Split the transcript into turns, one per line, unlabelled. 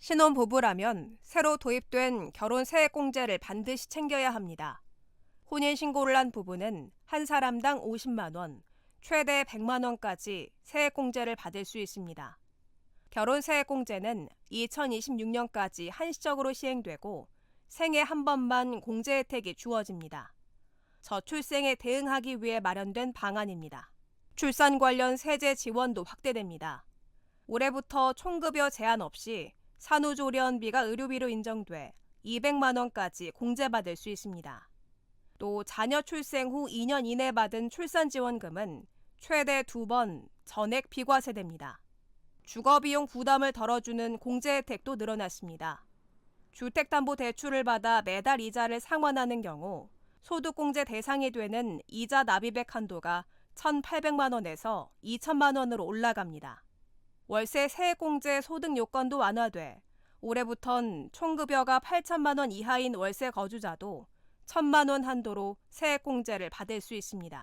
신혼부부라면 새로 도입된 결혼 세액공제를 반드시 챙겨야 합니다. 혼인신고를 한 부부는 한 사람당 50만 원, 최대 100만 원까지 세액공제를 받을 수 있습니다. 결혼 세액공제는 2026년까지 한시적으로 시행되고 생애 한 번만 공제 혜택이 주어집니다. 저출생에 대응하기 위해 마련된 방안입니다. 출산 관련 세제 지원도 확대됩니다. 올해부터 총급여 제한 없이 산후조리원비가 의료비로 인정돼 200만 원까지 공제받을 수 있습니다. 또 자녀 출생 후 2년 이내 받은 출산 지원금은 최대 두번 전액 비과세됩니다. 주거비용 부담을 덜어주는 공제 혜택도 늘어났습니다. 주택담보대출을 받아 매달 이자를 상환하는 경우 소득공제 대상이 되는 이자 납입액 한도가 1,800만 원에서 2천만 원으로 올라갑니다. 월세 세액공제 소득 요건도 완화돼 올해부턴 총급여가 8천만 원 이하인 월세 거주자도 1천만 원 한도로 세액공제를 받을 수 있습니다.